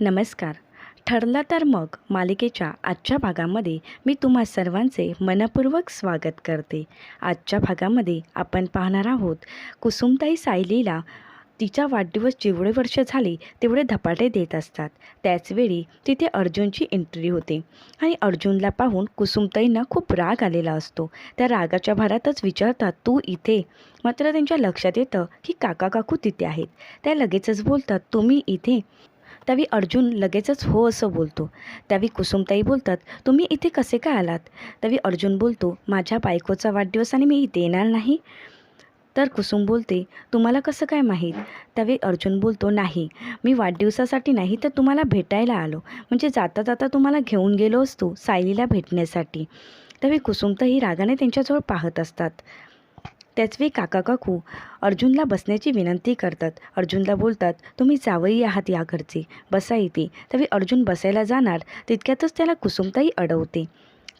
नमस्कार. ठरलं तर मग मालिकेच्या आजच्या भागामध्ये मी तुम्हा सर्वांचे मनपूर्वक स्वागत करते. आजच्या भागामध्ये आपण पाहणार आहोत कुसुमताई सायलीला तिचा वाढदिवस जेवढे वर्ष झाले तेवढे धपाटे देत असतात. त्याचवेळी तिथे अर्जुनची एंट्री होते आणि अर्जुनला पाहून कुसुमताईंना खूप राग आलेला असतो. त्या रागाच्या भरातच विचारतात तू इथे? मात्र त्यांच्या लक्षात येतं की काका काकू तिथे आहेत. त्या लगेचच बोलतात तुम्ही इथे? त्यावेळी अर्जुन लगेचच हो असं बोलतो. त्यावेळी कुसुमताई बोलतात तुम्ही इथे कसे काय आलात? त्यावेळी अर्जुन बोलतो माझ्या बायकोचा वाढदिवस आणि मी इथे येणार नाही. तर कुसुम बोलते तुम्हाला कसं काय माहीत? त्यावेळी अर्जुन बोलतो नाही मी वाढदिवसासाठी नाही तर तुम्हाला भेटायला आलो. म्हणजे जाता जाता तुम्हाला घेऊन गेलो असतो सायलीला भेटण्यासाठी. त्यावेळी कुसुमताई रागाने त्यांच्याजवळ पाहत असतात. त्याचवेळी काका काकू अर्जुनला बसण्याची विनंती करतात. अर्जुनला बोलतात तुम्ही जावई आहात या घरचे. बसा इथे. तवी अर्जुन बसायला जाणार तितक्यातच त्याला कुसुमताई अडवते.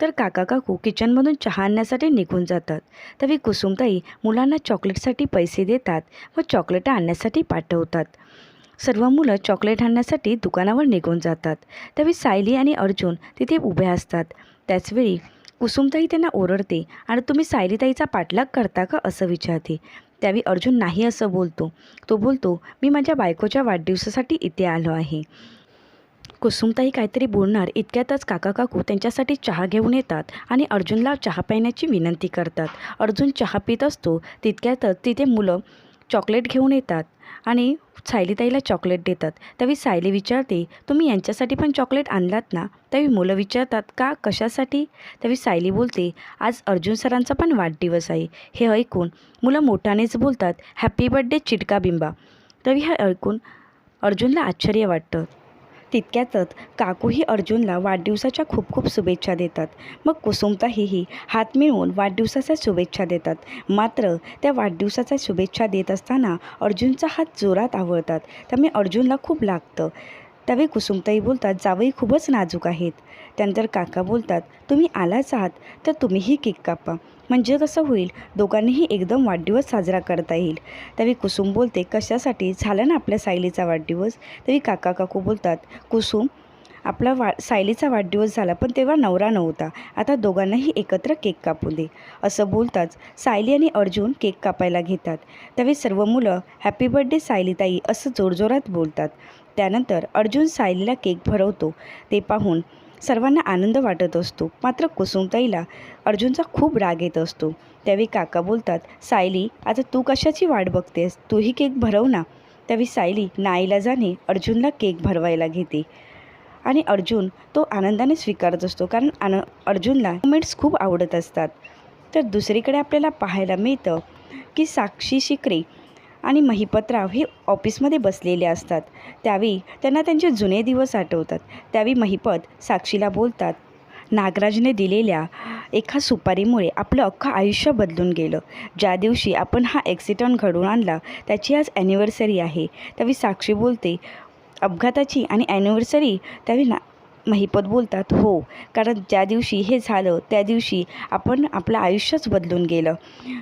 तर काका काकू किचनमधून चहा आणण्यासाठी निघून जातात. तवी कुसुमताई मुलांना चॉकलेटसाठी पैसे देतात व चॉकलेटं आणण्यासाठी पाठवतात. सर्व मुलं चॉकलेट आणण्यासाठी दुकानावर निघून जातात. त्यावेळी सायली आणि अर्जुन तिथे उभे असतात. त्याचवेळी कुसुमताई त्यांना ओरडते आणि तुम्ही सायलीताईचा पाठलाग करता का असं विचारते. त्यावेळी अर्जुन नाही असं बोलतो. तो बोलतो मी माझ्या बायकोच्या वाढदिवसासाठी इथे आलो आहे. कुसुमताई काहीतरी बोलणार इतक्यातच काका काकू त्यांच्यासाठी चहा घेऊन येतात आणि अर्जुनला चहा पिण्याची विनंती करतात. अर्जुन चहा पित असतो तितक्यातच तिथे मुलं चॉकलेट घेऊन येतात. आणि सायलीताईला चॉकलेट देतात. त्यावेळी सायली विचारते तुम्ही यांच्यासाठी पण चॉकलेट आणलात ना? त्यावेळी मुलं विचारतात का? कशासाठी? त्यावेळी सायली बोलते आज अर्जुन सरांचा पण वाढदिवस आहे. हे ऐकून मुलं मोठ्यानेच बोलतात हॅपी बड्डे चिटका बिंबा. त्यावेळी हे ऐकून अर्जुनला आश्चर्य वाटतं. तितक्यातच काकूही अर्जुनला वाढदिवसाच्या खूप खूप शुभेच्छा देतात. मग कुसुमताहीही हात मिळवून वाढदिवसाच्या शुभेच्छा देतात. मात्र त्या वाढदिवसाच्या शुभेच्छा देत असताना अर्जुनचा हात जोरात आवळतात. त्यामुळे अर्जुनला खूप लागतं. त्यावेळी कुसुमताई बोलतात जावई खूपच नाजूक आहेत. त्यानंतर काका बोलतात तुम्ही आलाच आहात तर तुम्हीही केक कापा. म्हणजे कसं होईल? दोघांनीही एकदम वाढदिवस साजरा करता येईल. त्यावेळी कुसुम बोलते कशासाठी? झाला ना आपल्या सायलीचा वाढदिवस. त्यावेळी काका काकू बोलतात कुसुम आपला वा सायलीचा वाढदिवस झाला पण तेव्हा नवरा नव्हता. आता दोघांनाही एकत्र केक कापू दे. असं बोलताच सायली आणि अर्जुन केक कापायला घेतात. त्यावेळी सर्व मुलं हॅपी बर्थडे सायलीताई असं जोरजोरात बोलतात. त्यानंतर अर्जुन सायलीला केक भरवतो. ते पाहून सर्वांना आनंद वाटत असतो. मात्र कुसुमताईला अर्जुनचा खूप राग येत असतो. त्यावेळी काका बोलतात सायली आता तू कशाची वाट बघतेस? तूही केक भरव ना. त्यावेळी सायली नाईला जाणे अर्जुनला केक भरवायला घेते. आणि अर्जुन तो आनंदाने स्वीकारत असतो कारण आन अर्जुनला मोमेंट्स खूप आवडत असतात. तर दुसरीकडे आपल्याला पाहायला मिळतं की साक्षी शिकरे आणि महिपतराव हे ऑफिसमध्ये बसलेले असतात. त्यावेळी त्यांना त्यांचे जुने दिवस आठवतात. त्यावेळी महिपत साक्षीला बोलतात नागराजने दिलेल्या एका सुपारीमुळे आपलं अख्खं आयुष्य बदलून गेलं. ज्या दिवशी आपण हा ॲक्सिडंट घडवून आणला त्याची आज ॲनिव्हर्सरी आहे. त्यावेळी साक्षी बोलते अपघाताची आणि ॲनिव्हर्सरी त्यावेळी ना महिपत बोलतात हो कारण ज्या दिवशी हे झालं त्या दिवशी आपण आपलं आयुष्यच बदलून गेलं.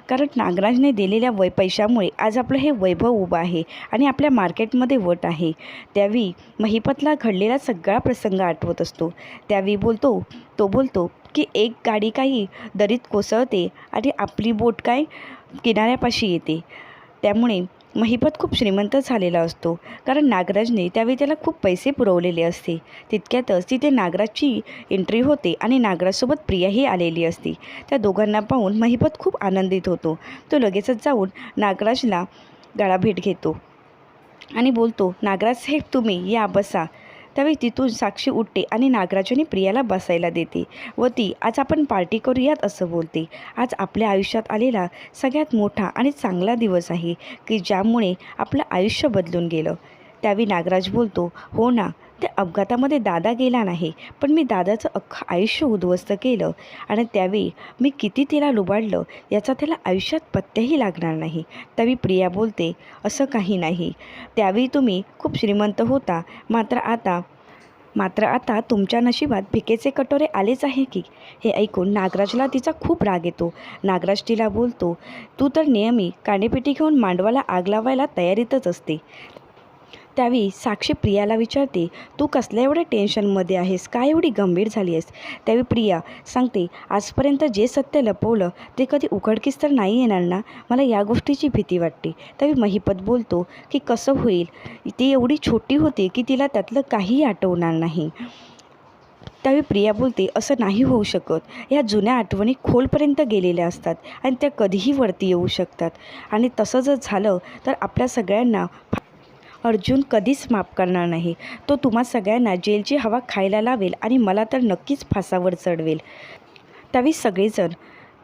कारण नागराजने दिलेल्या वै पैशामुळे आज आपलं हे वैभव उभं आहे आणि आपल्या मार्केटमध्ये वट आहे. त्यावेळी महिपतला घडलेला सगळा प्रसंग आठवत असतो. त्यावेळी बोलतो तो बोलतो की एक गाडी काही दरीत कोसळते आणि आपली बोट काय किनाऱ्यापाशी येते. त्यामुळे महिपत खूप श्रीमंत झालेला असतो. कारण नागराजने त्यावेळी त्याला खूप पैसे पुरवलेले असते. तितक्यातच तिथे नागराजची एंट्री होते आणि नागराजसोबत प्रियाही आलेली असते. त्या दोघांना पाहून महिपत खूप आनंदित होतो. तो लगेचच जाऊन नागराजला गाळाभेट घेतो आणि बोलतो नागराज साहेब तुम्ही या बसा. त्यावेळी तिथून साक्षी उठते आणि नागराजाने प्रियाला बसायला देते व ती आज आपण पार्टी करूयात असं बोलते. आज आपल्या आयुष्यात आलेला सगळ्यात मोठा आणि चांगला दिवस आहे की ज्यामुळे आपलं आयुष्य बदलून गेलं. त्यावेळी नागराज बोलतो हो ना त्या अपघातामध्ये दादा गेला नाही पण मी दादाचं अख्खं आयुष्य उद्ध्वस्त केलं आणि त्यावेळी मी किती तिला लुबाडलं याचा त्याला आयुष्यात पत्त्याही लागणार नाही. त्यावेळी प्रिया बोलते असं काही नाही. त्यावेळी तुम्ही खूप श्रीमंत होता. मात्र आता मात्र आता तुमच्या नशिबात भिकेचे कटोरे आलेच आहे की? हे ऐकून नागराजला तिचा खूप राग येतो. नागराज तिला बोलतो तू तर नेहमी कानेपिटी घेऊन मांडवाला आग लावायला तयारीतच असते. त्यावेळी साक्षी प्रियाला विचारते तू कसल्या एवढ्या टेन्शनमध्ये आहेस? काय एवढी गंभीर झाली आहेस? त्यावेळी प्रिया सांगते आजपर्यंत जे सत्य लपवलं ते कधी उघडकीस तर नाही येणार ना? मला या गोष्टीची भीती वाटते. त्यावेळी महिपत बोलतो की कसं होईल? ती एवढी छोटी होती की तिला त्यातलं काहीही आठवणार नाही. त्यावेळी प्रिया बोलते असं नाही होऊ शकत. या जुन्या आठवणी खोलपर्यंत गेलेल्या असतात आणि त्या कधीही वरती येऊ शकतात. आणि तसं जर झालं तर आपल्या सगळ्यांना अर्जुन कधीच माफ करणार नाही. तो तुम्हा सगळ्यांना जेलची हवा खायला लावेल आणि मला तर नक्कीच फासावर चढवेल. त्यावेळी सगळेजण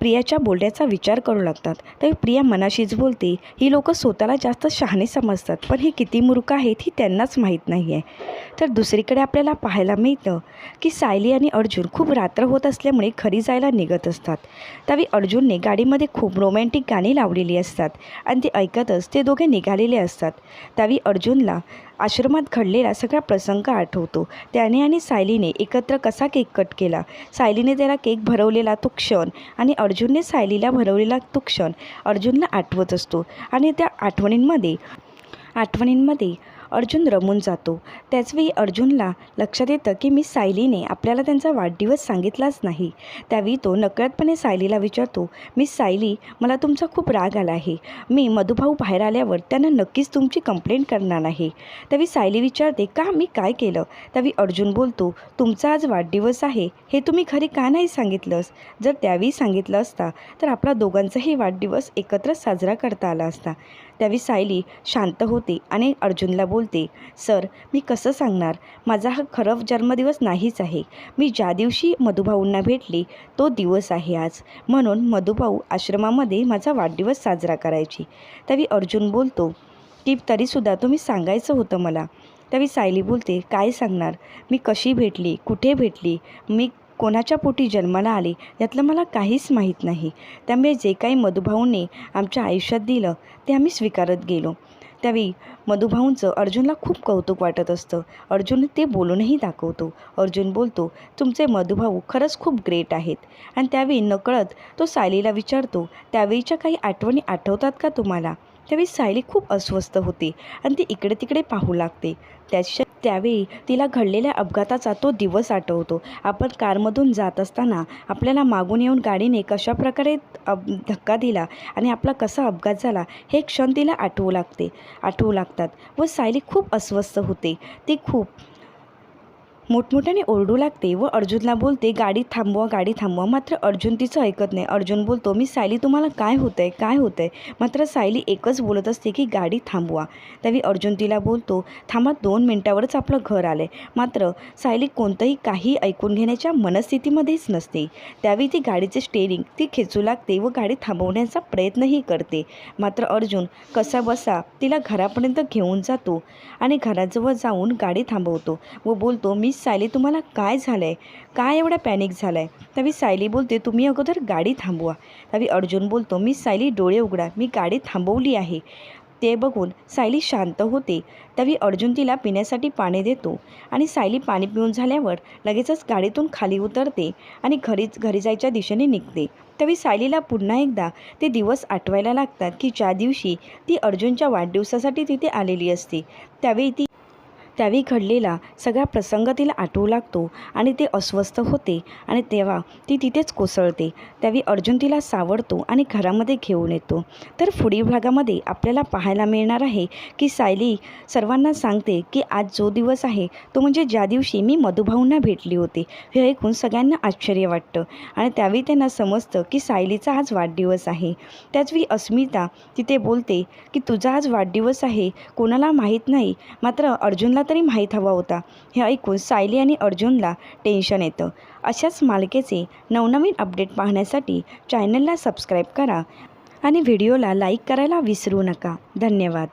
प्रियाच्या बोलण्याचा विचार करू लागतात. त्यावेळी प्रिया मनाशीच बोलते ही लोकं स्वतःला जास्त शहाणे समजतात पण हे किती मूर्ख आहेत ही त्यांनाच माहीत नाही आहे तर दुसरीकडे आपल्याला पाहायला मिळतं की सायली आणि अर्जुन खूप रात्र होत असल्यामुळे घरी जायला निघत असतात. त्यावेळी अर्जुनने गाडीमध्ये खूप रोमॅन्टिक गाणी लावलेली असतात आणि ती ऐकतच ते दोघे निघालेले असतात. त्यावेळी अर्जुनला आश्रमात घडलेला सगळा प्रसंग आठवतो. त्याने आणि सायलीने एकत्र कसा केक कट केला? सायलीने त्याला केक भरवलेला तो क्षण आणि अर्जुनने सायलीला भरवलेला तो क्षण अर्जुनला आठवत असतो. आणि त्या आठवणींमध्ये आठवणींमध्ये अर्जुन रमून जातो. त्याचवेळी अर्जुनला लक्षात येतं की मी सायलीने आपल्याला त्यांचा वाढदिवस सांगितलाच नाही. त्यावेळी तो नकळतपणे सायलीला विचारतो मी सायली मला तुमचा खूप राग आला आहे. मी मधुभाऊ बाहेर आल्यावर त्यांना नक्कीच तुमची कंप्लेंट करणार आहे. त्यावेळी सायली विचारते का? मी काय केलं? त्यावेळी अर्जुन बोलतो तुमचा आज वाढदिवस आहे. हे तुम्ही खरी का नाही सांगितलंस? जर त्यावेळी सांगितलं असता तर आपला दोघांचाही वाढदिवस एकत्र साजरा करता आला असता. त्यावेळी सायली शांत होते आणि अर्जुनला बोलते सर मी कसं सांगणार? माझा हा खरं जन्मदिवस नाहीच आहे. मी ज्या दिवशी मधुभाऊंना भेटले तो दिवस आहे आज. म्हणून मधुभाऊ आश्रमामध्ये माझा वाढदिवस साजरा करायची. त्यावेळी अर्जुन बोलतो की तरीसुद्धा तुम्ही सांगायचं होतं मला. त्यावेळी सायली बोलते काय सांगणार? मी कशी भेटली? कुठे भेटली? मी कोणाच्या पोटी जन्माला आले यातलं मला काहीच माहीत नाही. त्यामुळे जे काही मधुभाऊंनी आमच्या आयुष्यात दिलं ते आम्ही स्वीकारत गेलो. त्यावेळी मधुभाऊंचं अर्जुनला खूप कौतुक वाटत असतं. अर्जुन ते बोलूनही दाखवतो. अर्जुन बोलतो तुमचे मधुभाऊ खरंच खूप ग्रेट आहेत. आणि त्यावेळी नकळत तो सायलीला विचारतो त्यावेळीच्या काही आठवणी आठवतात का तुम्हाला? त्यावेळी सायली खूप अस्वस्थ होते आणि ती इकडे तिकडे पाहू लागते. त्याच्या त्यावेळी तिला घडलेल्या अपघाताचा तो दिवस आठवतो. आपण कारमधून जात असताना आपल्याला मागून येऊन गाडीने कशाप्रकारे अप धक्का दिला आणि आपला कसा अपघात झाला हे क्षण तिला आठवू लागते आठवू लागतात व सायली खूप अस्वस्थ होते. ती खूप मोठमोठ्याने ओरडू लागते व अर्जुनला बोलते गाडी थांबवा गाडी थांबवा. मात्र अर्जुन तिचं ऐकत नाही. अर्जुन बोलतो मी सायली तुम्हाला काय होतं आहे काय होतं आहे मात्र सायली एकच बोलत असते की गाडी थांबवा. त्यावेळी अर्जुन तिला बोलतो थांबा दोन मिनटावरच आपलं घर आलं आहे मात्र सायली कोणतंही काही ऐकून घेण्याच्या मनस्थितीमध्येच नसते. त्यावेळी ती गाडीचे स्टेरिंग ती खेचू लागते व गाडी थांबवण्याचा प्रयत्नही करते. मात्र अर्जुन कसा बसा तिला घरापर्यंत घेऊन जातो आणि घराजवळ जाऊन गाडी थांबवतो व बोलतो मी सायली तुम्हाला काय झालं आहे काय एवढा पॅनिक झाला आहे तवी सायली बोलते तुम्ही अगोदर गाडी थांबवा. तवी अर्जुन बोलतो मी सायली डोळे उघडा मी गाडी थांबवली आहे. ते बघून सायली शांत होते. तवी अर्जुन तिला पिण्यासाठी पाणी देतो आणि सायली पाणी पिऊन झाल्यावर लगेचच गाडीतून खाली उतरते आणि घरीच घरी जायच्या दिशेने निघते. त्यावेळी सायलीला पुन्हा एकदा ते दिवस आठवायला लागतात की ज्या दिवशी ती अर्जुनच्या वाढदिवसासाठी तिथे आलेली असते त्यावेळी ती त्यावेळी घडलेला सगळा प्रसंग तिला आठवू लागतो आणि ते अस्वस्थ होते आणि तेव्हा ती तिथेच कोसळते. त्यावेळी अर्जुन तिला सावरतो आणि घरामध्ये घेऊन येतो. तर पुढील भागामध्ये आपल्याला पाहायला मिळणार आहे की सायली सर्वांना सांगते की आज जो दिवस आहे तो म्हणजे ज्या दिवशी मी मधुभाऊंना भेटली होती. हे ऐकून सगळ्यांना आश्चर्य वाटतं आणि त्यावेळी त्यांना समजतं की सायलीचा आज वाढदिवस आहे. त्याचवेळी अस्मिता तिथे बोलते की तुझा आज वाढदिवस आहे. कोणाला माहीत नाही. मात्र अर्जुनला तरी माहीत हवा होता. हे ऐकून सायली आणि अर्जुनला टेन्शन येतं. अशाच मालिकेचे नवनवीन अपडेट पाहण्यासाठी चॅनलला सबस्क्राईब करा आणि व्हिडिओला लाईक करायला विसरू नका. धन्यवाद.